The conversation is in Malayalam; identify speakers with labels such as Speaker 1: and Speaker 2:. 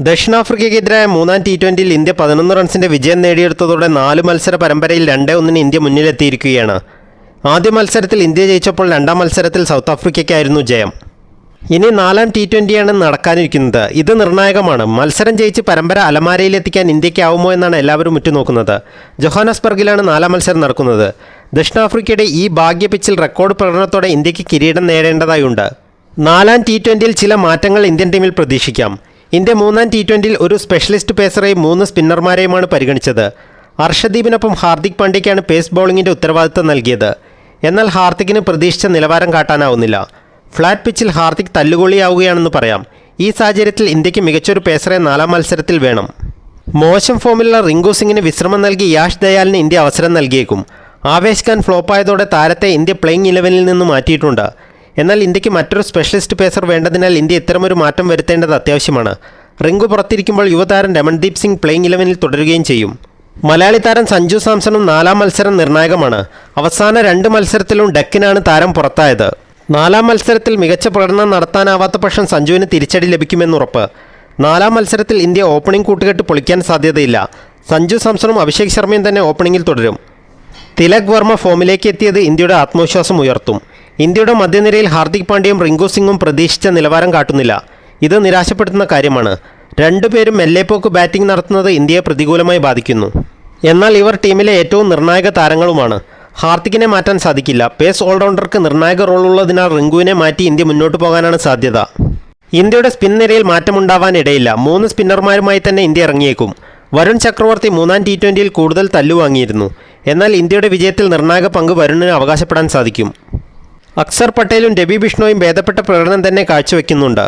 Speaker 1: ദക്ഷിണാഫ്രിക്കയ്ക്കെതിരായ മൂന്നാം ടി ട്വന്റിയിൽ ഇന്ത്യ പതിനൊന്ന് റൺസിന്റെ വിജയം നേടിയെടുത്തതോടെ നാല് മത്സര പരമ്പരയിൽ രണ്ടേ ഒന്നിന് ഇന്ത്യ മുന്നിലെത്തിയിരിക്കുകയാണ്. ആദ്യ മത്സരത്തിൽ ഇന്ത്യ ജയിച്ചപ്പോൾ രണ്ടാം മത്സരത്തിൽ സൗത്ത് ആഫ്രിക്കയ്ക്കായിരുന്നു ജയം. ഇനി നാലാം ടി ട്വന്റിയാണ് നടക്കാനിരിക്കുന്നത്. ഇത് നിർണായകമാണ്. മത്സരം ജയിച്ച് പരമ്പര അലമാരയിലെത്തിക്കാൻ ഇന്ത്യക്കാവുമോ എന്നാണ് എല്ലാവരും ഉറ്റുനോക്കുന്നത്. ജൊഹാനസ്ബർഗിലാണ് നാലാം മത്സരം നടക്കുന്നത്. ദക്ഷിണാഫ്രിക്കയുടെ ഈ ഭാഗ്യ പിച്ചിൽ റെക്കോർഡ് പ്രകടനത്തോടെ ഇന്ത്യയ്ക്ക് കിരീടം നേടേണ്ടതായുണ്ട്. നാലാം ടി ട്വന്റിയിൽ ചില മാറ്റങ്ങൾ ഇന്ത്യൻ ടീമിൽ പ്രതീക്ഷിക്കാം. ഇന്ത്യ മൂന്നാം ടി ട്വന്റിയിൽ ഒരു സ്പെഷ്യലിസ്റ്റ് പേസറെയും മൂന്ന് സ്പിന്നർമാരെയുമാണ് പരിഗണിച്ചത്. അർഷദീപിനൊപ്പം ഹാർദിക് പാണ്ഡ്യയ്ക്കാണ് പേസ് ബോളിങ്ങിന്റെ ഉത്തരവാദിത്തം നൽകിയത്. എന്നാൽ ഹാർദിക്കിന് പ്രതീക്ഷിച്ച നിലവാരം കാട്ടാനാവുന്നില്ല. ഫ്ലാറ്റ് പിച്ചിൽ ഹാർദിക് തല്ലുകൊള്ളിയാവുകയാണെന്ന് പറയാം. ഈ സാഹചര്യത്തിൽ ഇന്ത്യയ്ക്ക് മികച്ചൊരു പേസറെ നാലാം മത്സരത്തിൽ വേണം. മോശം ഫോമിലുള്ള റിങ്കു സിംഗിന് വിശ്രമം നൽകി യാഷ് ദയാലിന് ഇന്ത്യ അവസരം നൽകിയേക്കും. ആവേശ് ഖാൻ ഫ്ലോപ്പായതോടെ താരത്തെ ഇന്ത്യ പ്ലേയിങ് ഇലവനിൽ നിന്ന് മാറ്റിയിട്ടുണ്ട്. എന്നാൽ ഇന്ത്യയ്ക്ക് മറ്റൊരു സ്പെഷ്യലിസ്റ്റ് പേസർ വേണ്ടതിനാൽ ഇന്ത്യ ഇത്തരമൊരു മാറ്റം വരുത്തേണ്ടത് അത്യാവശ്യമാണ്. റിങ്കു പുറത്തിരിക്കുമ്പോൾ യുവതാരം രമൺദീപ് സിംഗ് പ്ലേയിങ് ഇലവനിൽ തുടരുകയും ചെയ്യും. മലയാളി താരം സഞ്ജു സാംസണും നാലാം മത്സരം നിർണായകമാണ്. അവസാന രണ്ട് മത്സരത്തിലും ഡക്കിനാണ് താരം പുറത്തായത്. നാലാം മത്സരത്തിൽ മികച്ച പ്രകടനം നടത്താനാവാത്ത പക്ഷം സഞ്ജുവിന് തിരിച്ചടി ലഭിക്കുമെന്നുറപ്പ് നാലാം മത്സരത്തിൽ ഇന്ത്യ ഓപ്പണിംഗ് കൂട്ടുകെട്ട് പൊളിക്കാൻ സാധ്യതയില്ല. സഞ്ജു സാംസണും അഭിഷേക് ശർമ്മയും തന്നെ ഓപ്പണിംഗിൽ തുടരും. തിലക് വർമ്മ ഫോമിലേക്ക് എത്തിയത് ഇന്ത്യയുടെ ആത്മവിശ്വാസം ഉയർത്തും. ഇന്ത്യയുടെ മധ്യനിരയിൽ ഹാർദിക് പാണ്ഡ്യയും റിങ്കു സിംഗും പ്രതീക്ഷിച്ച നിലവാരം കാട്ടുന്നില്ല. ഇത് നിരാശപ്പെടുത്തുന്ന കാര്യമാണ്. രണ്ടുപേരും മെല്ലെപ്പോക്ക് ബാറ്റിംഗ് നടത്തുന്നത് ഇന്ത്യയെ പ്രതികൂലമായി ബാധിക്കുന്നു. എന്നാൽ ഇവർ ടീമിലെ ഏറ്റവും നിർണായക താരങ്ങളുമാണ്. ഹാർദിക്കിനെ മാറ്റാൻ സാധിക്കില്ല. പേസ് ഓൾറൗണ്ടർക്ക് നിർണായക റോളുള്ളതിനാൽ റിങ്കുവിനെ മാറ്റി ഇന്ത്യ മുന്നോട്ട് പോകാനാണ് സാധ്യത. ഇന്ത്യയുടെ സ്പിൻ നിരയിൽ മാറ്റമുണ്ടാവാൻ ഇടയില്ല മൂന്ന് സ്പിന്നർമാരുമായി തന്നെ ഇന്ത്യ ഇറങ്ങിയേക്കും. വരുൺ ചക്രവർത്തി മൂന്നാം ടി ട്വന്റിയിൽ കൂടുതൽ തല്ലുവാങ്ങിയിരുന്നു. എന്നാൽ ഇന്ത്യയുടെ വിജയത്തിൽ നിർണായക പങ്ക് വരുണിന് അവകാശപ്പെടാൻ സാധിക്കും. അക്സർ പട്ടേലും രവി ബിഷ്ണോയും ഭേദപ്പെട്ട പ്രകടനം തന്നെ കാഴ്ചവെക്കുന്നുണ്ട്.